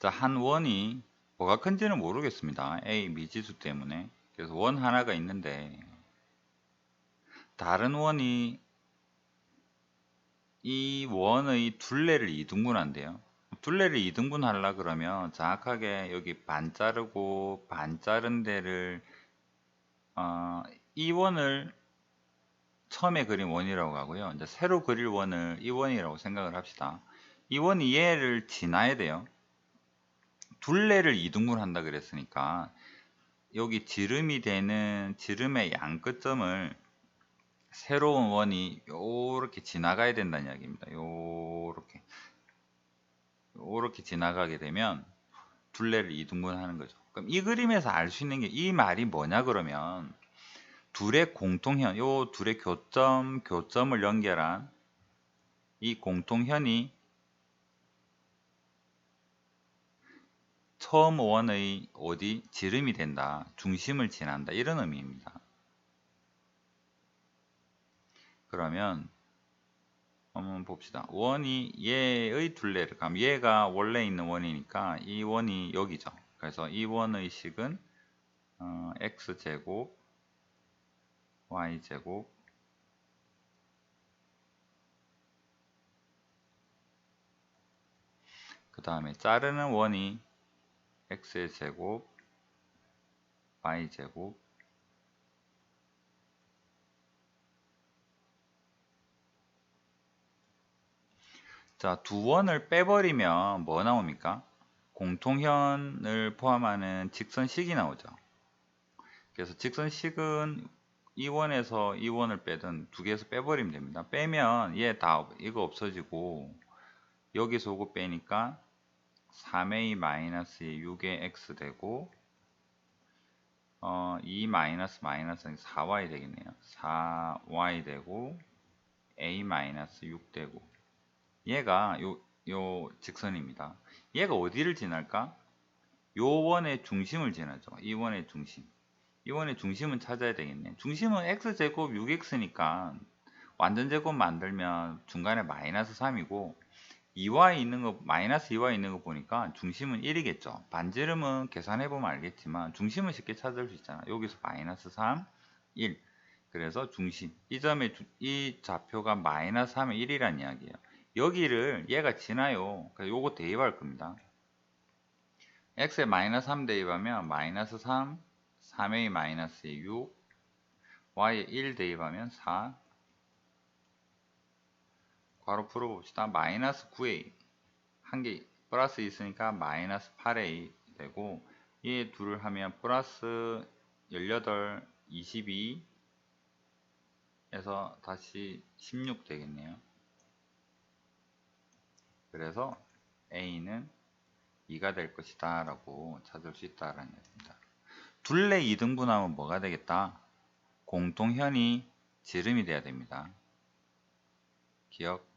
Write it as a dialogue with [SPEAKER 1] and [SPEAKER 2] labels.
[SPEAKER 1] 자, 한 원이 뭐가 큰지는 모르겠습니다. A 미지수 때문에. 그래서 원 하나가 있는데 다른 원이 이 원의 둘레를 이등분한대요. 둘레를 이등분 하려 그러면 정확하게 여기 반 자르고 반 자른 데를 어, 이 원을 처음에 그린 원이라고 하고요. 이제 새로 그릴 원을 이 원이라고 생각을 합시다. 이 원이 얘를 지나야 돼요. 둘레를 이등분 한다 그랬으니까 여기 지름이 되는 지름의 양 끝점을 새로운 원이 요렇게 지나가야 된다는 이야기입니다. 요렇게 요렇게 지나가게 되면 둘레를 이등분하는 거죠. 그럼 이 그림에서 알 수 있는 게 이 말이 뭐냐 그러면 둘의 공통현, 요 둘의 교점, 교점을 연결한 이 공통현이 처음 원의 어디 지름이 된다, 중심을 지난다 이런 의미입니다. 그러면 한번 봅시다. 원이 얘의 둘레를 그럼 얘가 원래 있는 원이니까 이 원이 여기죠. 그래서 이 원의 식은 어, x 제곱 y 제곱 그 다음에 자르는 원이 x의 제곱 y 제곱 자, 두 원을 빼버리면 뭐 나옵니까? 공통현을 포함하는 직선식이 나오죠. 그래서 직선식은 이 원에서 이 원을 빼든 두 개에서 빼버리면 됩니다. 빼면 얘 다 이거 없어지고 여기서 오고 빼니까 3a 마이너스 6의 x 되고 어, 2 마이너스 마이너스 4y 되겠네요. 4y 되고 a 마이너스 6 되고 얘가 요, 요 직선입니다. 얘가 어디를 지날까? 요 원의 중심을 지나죠. 이 원의 중심. 이 원의 중심은 찾아야 되겠네. 중심은 x제곱 6x니까 완전 제곱 만들면 중간에 마이너스 3이고 2y 있는 거 마이너스 2y 있는 거 보니까 중심은 1이겠죠. 반지름은 계산해 보면 알겠지만 중심은 쉽게 찾을 수 있잖아. 여기서 마이너스 3, 1. 그래서 중심 이 점의 주- 이 좌표가 마이너스 3의 1이란 이야기예요. 여기를 얘가 지나요. 그래서 요거 대입할 겁니다. x에 마이너스 3 대입하면 마이너스 3, 3a 마이너스 6, y에 1 대입하면 4, 바로 풀어봅시다. 마이너스 9a 한 개 플러스 있으니까 마이너스 8a 되고 얘 둘을 하면 플러스 18, 22 에서 다시 16 되겠네요. 그래서 a는 2가 될 것이다 라고 찾을 수 있다라는 얘기입니다. 둘레 이등분하면 뭐가 되겠다? 공통현이 지름이 돼야 됩니다. 기억